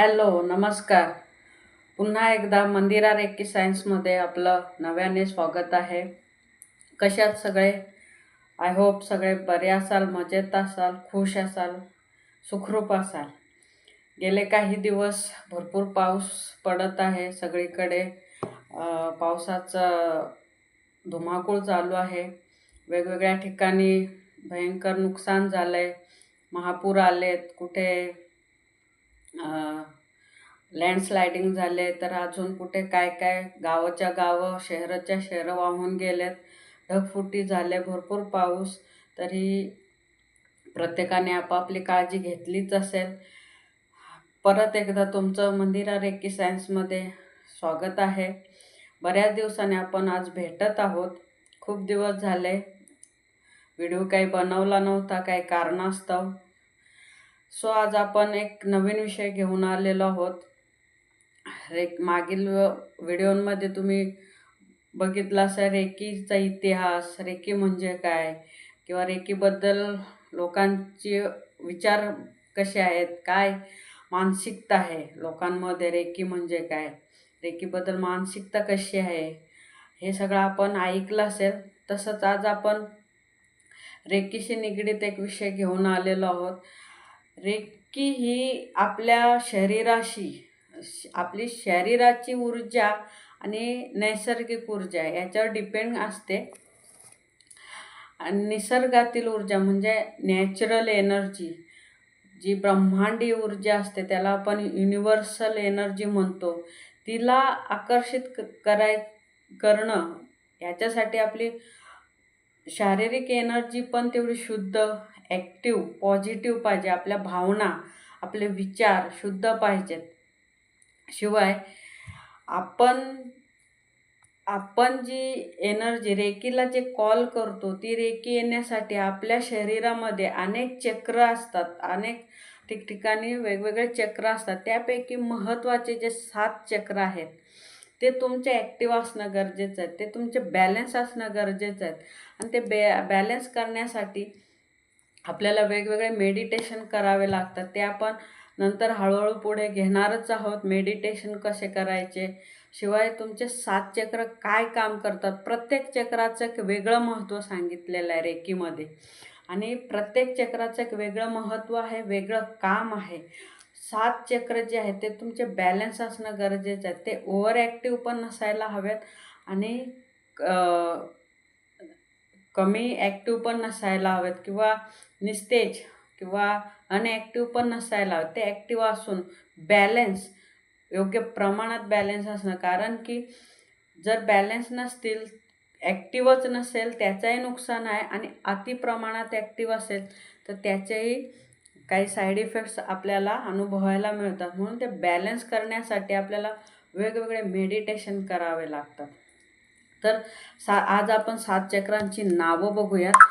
Hello नमस्कार. पुन्हा एकदा मंदिरा रेक्की सायन्समध्ये आपलं नव्याने स्वागत आहे. कशात सगळे? आय होप सगळे बरे असाल मजेत असाल खुश असाल सुखरूप असाल. गेले काही दिवस भरपूर पाऊस पडत आहे सगळीकडे. पावसाचं धुमाकूळ चालू आहे. वेगवेगळ्या ठिकाणी भयंकर नुकसान झालं आहे महापूर आलेत कुठे लँडस्लायडिंग झाले तर अजून कुठे काय काय गावाच्या गावं शहराच्या शहरं वाहून गेलेत. ढगफुटी झाले भरपूर पाऊस. तरी प्रत्येकाने आपापली काळजी घेतलीच असेल. परत एकदा तुमचं मंदिरा रेकी सायन्समध्ये स्वागत आहे. बऱ्याच दिवसाने आपण आज भेटत आहोत. खूप दिवस झाले. व्हिडिओ काही बनवला नव्हता काही कारणास्तव. सो आज आपण एक नवीन विषय घेऊन आलेलो आहोत. रेक मागील व्हिडिओमध्ये तुम्ही बघितला असेल रेकीचा इतिहास रेकी म्हणजे काय? किंवा रेकीबद्दल लोकांचे विचार कसे आहेत? काय मानसिकता आहे लोकांमध्ये? रेकी म्हणजे काय? रेकीबद्दल मानसिकता कशी आहे? हे सगळं आपण ऐकलं असेल तसंच आज आपण रेकीशी निगडीत एक विषय घेऊन आलेलो आहोत. रेकी ही आपल्या शरीराशी श- आपली शरीराची ऊर्जा आणि नैसर्गिक ऊर्जा याच्यावर डिपेंड असते. आणि निसर्गातील ऊर्जा म्हणजे नॅचरल एनर्जी जी ब्रह्मांडी ऊर्जा असते त्याला आपण युनिव्हर्सल एनर्जी म्हणतो. तिला आकर्षित क कराय करणं याच्यासाठी आपली शारीरिक एनर्जी पण तेवढी शुद्ध ॲक्टिव्ह पॉझिटिव्ह पाहिजे आपल्या भावना आपले विचार शुद्ध पाहिजेत. शिवाय आपण आपण जी एनर्जी रेकीला जे कॉल करतो ती रेकी येण्यासाठी आपल्या शरीरामध्ये अनेक चक्र असतात. अनेक ठिकठिकाणी वेगवेगळे चक्र असतात. त्यापैकी महत्त्वाचे जे सात चक्र आहेत ते तुमचे ॲक्टिव्ह असणं गरजेचं आहे. ते तुमचे बॅलन्स असणं गरजेचं आहे. आणि ते बॅ बॅलन्स करण्यासाठी आपल्याला वेगवेगळे मेडिटेशन करावे लागतात. ते आपण नंतर हळूहळू पुढे घेणारच आहोत. मेडिटेशन कसे करायचे? शिवाय तुमचे सात चक्र काय काम करतात? प्रत्येक चक्राचं एक वेगळं महत्त्व सांगितलेलं आहे रेकीमध्ये आणि प्रत्येक चक्राचं एक वेगळं महत्त्व आहे वेगळं काम आहे. सात चक्र जे आहेत ते तुमचे बॅलन्स असणं गरजेचं आहे. ते ओव्हर ॲक्टिव्ह पण नसायला हवेत आणि कमी ॲक्टिव्ह पण नसायला हवेत. किंवा निस्तेज किंवा अनॲक्टिव्ह पण नसायला हवं. ते ॲक्टिव्ह असून बॅलन्स योग्य प्रमाणात बॅलन्स असणं. कारण की जर बॅलन्स नसतील ॲक्टिव्हच नसेल त्याचंही नुकसान आहे आणि अति प्रमाणात ॲक्टिव्ह असेल तर त्याचेही काही साईड इफेक्ट्स आपल्याला अनुभवायला मिळतात. म्हणून ते बॅलन्स करण्यासाठी आपल्याला वेगवेगळे मेडिटेशन करावे लागतात. तर सा आज आपण सात चक्रांची नावं बघूयात.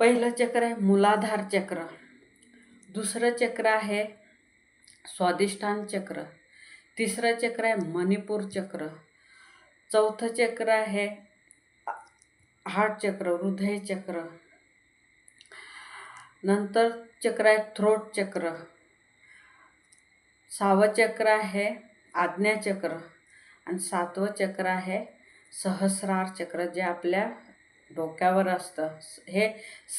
पहिलं चक्र आहे मुलाधार चक्र. दुसरं चक्र आहे स्वादिष्ठान चक्र. तिसरं चक्र आहे मणिपूर चक्र. चौथं चक्र आहे हार्ट चक्र हृदय चक्र. नंतर चक्र आहे थ्रोट चक्र. सहावं चक्र आहे आज्ञाचक्र आणि सातवं चक्र आहे सहस्रार चक्र जे आपल्या डोक्यावर असतं. हे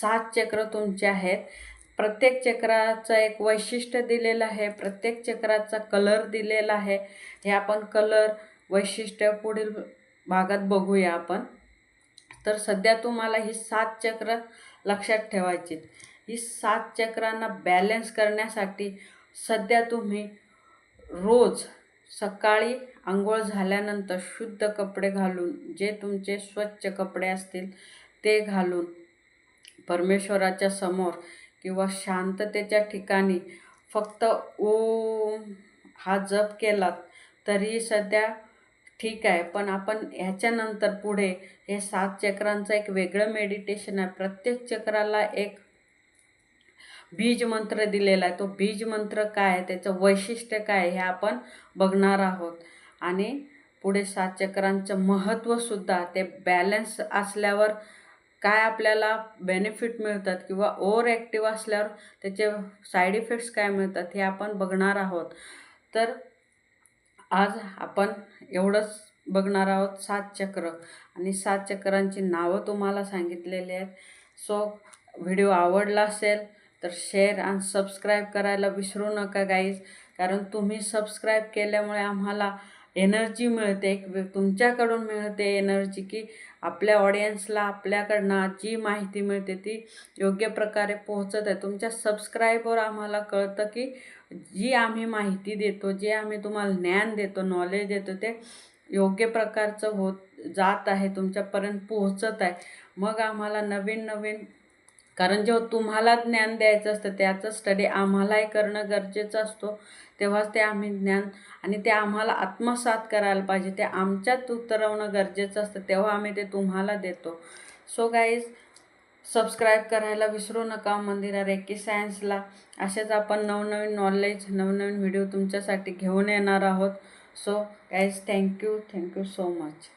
सात चक्र तुमचे आहेत. प्रत्येक चक्राचं एक वैशिष्ट्य दिलेलं आहे. प्रत्येक चक्राचा कलर दिलेला आहे. हे आपण कलर वैशिष्ट्य पुढील भागात बघूया आपण. तर सध्या तुम्हाला ही सात चक्र लक्षात ठेवायची ही सात चक्रांना बॅलन्स करण्यासाठी सध्या तुम्ही रोज सकाळी आंघोळ झाल्यानंतर शुद्ध कपडे घालून जे तुमचे स्वच्छ कपडे असतील ते घालून परमेश्वराच्या समोर किंवा शांततेच्या ठिकाणी फक्त ओम हा जप केलात तरी सध्या ठीक आहे. पण आपण ह्याच्यानंतर पुढे हे सात चक्रांचं एक वेगळं मेडिटेशन आहे. प्रत्येक चक्राला एक बीज मंत्र दिलेला आहे. तो बीज मंत्र काय आहे? त्याचं वैशिष्ट्य काय आहे हे आपण बघणार आहोत. आणि पुढे सात चक्रांचं महत्त्वसुद्धा ते बॅलन्स असल्यावर काय आपल्याला बेनिफिट मिळतात किंवा ओवर ॲक्टिव्ह असल्यावर त्याचे साईड इफेक्ट्स काय मिळतात हे आपण बघणार आहोत. तर आज आपण एवढंच बघणार आहोत सात चक्र. आणि सात चक्रांची नावं तुम्हाला सांगितलेली आहेत. सो व्हिडिओ आवडला असेल तर शेअर आणि सबस्क्राईब करायला विसरू नका गाईज कारण तुम्ही सबस्क्राईब केल्यामुळे आम्हाला एनर्जी मिळते एक तुमच्याकडून मिळते एनर्जी की आपल्या ऑडियन्सला आपल्याकडनं जी माहिती मिळते ती योग्य प्रकारे पोहोचत आहे. तुमच्या सबस्क्राईबवर आम्हाला कळतं की जी आम्ही माहिती देतो जे आम्ही तुम्हाला ज्ञान देतो नॉलेज देतो ते योग्य प्रकारचं होत जात आहे तुमच्यापर्यंत पोहोचत आहे. मग आम्हाला नवीन नवीन कारण जेव्हा तुम्हाला ज्ञान द्यायचं असतं त्याचं स्टडी आम्हालाही करणं गरजेचं असतो. तेव्हाच ते आम्ही ज्ञान आणि ते आम्हाला आत्मसात करायला पाहिजे. ते आमच्यात उतरवणं गरजेचं असतं तेव्हा आम्ही ते तुम्हाला देतो. सो गाईज सबस्क्राईब करायला विसरू नका मंदिरा रेकी सायन्सला असेच आपण नवनवीन नॉलेज नवनवीन व्हिडिओ तुमच्यासाठी घेऊन येणार आहोत. So guys thank you thank you so much